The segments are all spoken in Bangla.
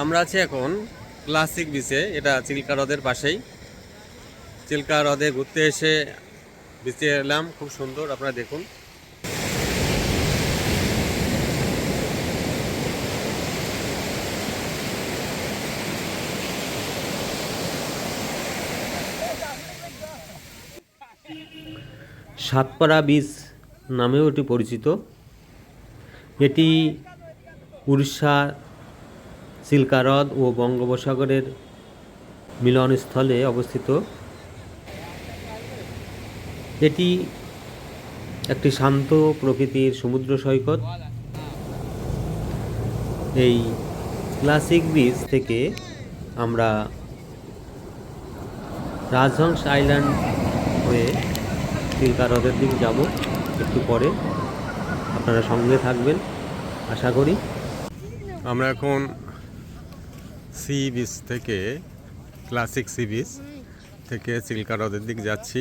আমরা আছি এখন ক্লাসিক বিচে, এটা চিল্কা হ্রদের পাশেই। চিল্কা হ্রদে ঘুরতে এসে বিচে এলাম, খুব সুন্দর, আপনারা দেখুন। সাতপাড়া বীজ নামেও এটি পরিচিত। এটি উড়িষ্যা চিল্কা হ্রদ ও বঙ্গোপসাগরের মিলনস্থলে অবস্থিত। এটি একটি শান্ত প্রকৃতির সমুদ্র সৈকত। এই ক্লাসিক বিচ থেকে আমরা রাজহংস আইল্যান্ড হয়ে চিল্কা হ্রদের দিকে যাব। একটু পরে আপনারা সঙ্গে থাকবেন, আশা করি। আমরা এখন সি বিচ থেকে ক্লাসিক সি বিচ থেকে চিল্কা হ্রদের দিকে যাচ্ছি।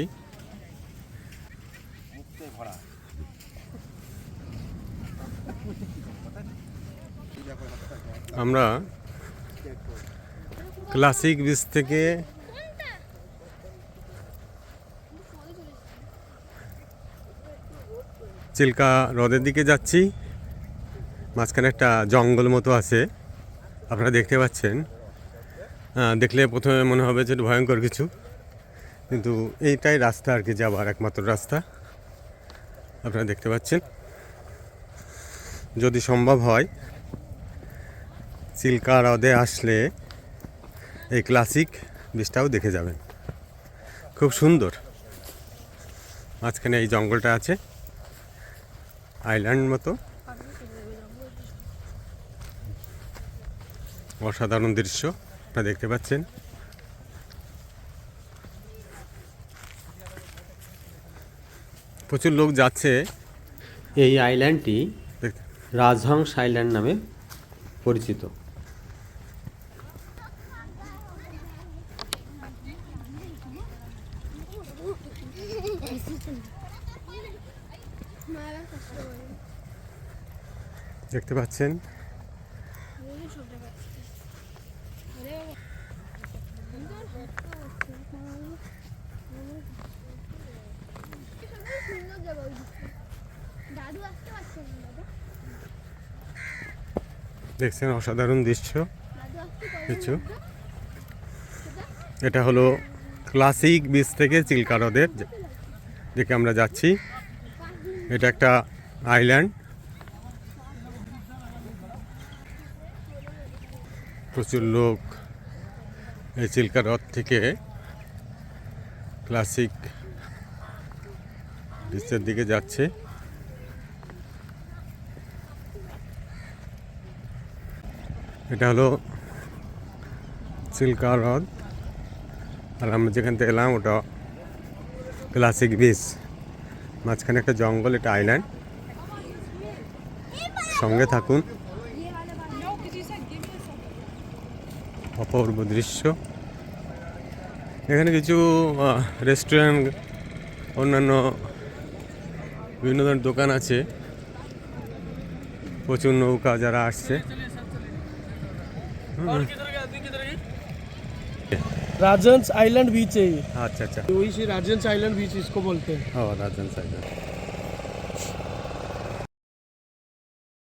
আমরা ক্লাসিক বিচ থেকে চিল্কা হ্রদের দিকে যাচ্ছি। মাঝখানে একটা জঙ্গল মতো আছে। আপনারা দেখতে পাচ্ছেন। দেখলে প্রথমে মনে হবে যে ভয়ঙ্কর কিছু। কিন্তু এইটাই রাস্তা আর কি যাবার একমাত্র রাস্তা। আপনারা দেখতে পাচ্ছেন। যদি সম্ভব হয় চিল্কা হ্রদে আসলে এই ক্লাসিক বীজটাও দেখে যাবেন। খুব সুন্দর। মাঝখানে এই জঙ্গলটা আছে, আইল্যান্ড মতো। অসাধারণ দৃশ্য আপনারা দেখতে পাচ্ছেন। প্রচুর লোক যাচ্ছে। এই আইল্যান্ডটি রাজহংস আইল্যান্ড নামে পরিচিত। দেখতে পাচ্ছেন। দেখছেন অসাধারণ দৃশ্য। কিছু। এটা হলো ক্লাসিক বিচ থেকে চিল্কা হ্রদের। দিকে আমরা যাচ্ছি। এটা একটা আইল্যান্ড। প্রচুর লোক এই চিল্কা হ্রদ থেকে ক্লাসিক বিচের দিকে যাচ্ছে। এটা হলো চিল্কা হ্রদ। আর আমরা যেখান থেকে এলাম, ওটা ক্লাসিক বিচ মাঝখানে একটা জঙ্গল, এটা আইল্যান্ড সঙ্গে থাকুন। অপূর্ব দৃশ্য। এখানে কিছু রেস্টুরেন্ট অন্যান্য বিভিন্ন ধরনের দোকান আছে। প্রচুর নৌকা যারা আসছে। राजन्स आइलैंड बीच है ये। अच्छा अच्छा। वही से राजन्स आइलैंड बीच इसको बोलते हैं। राजन्स आइलैंड।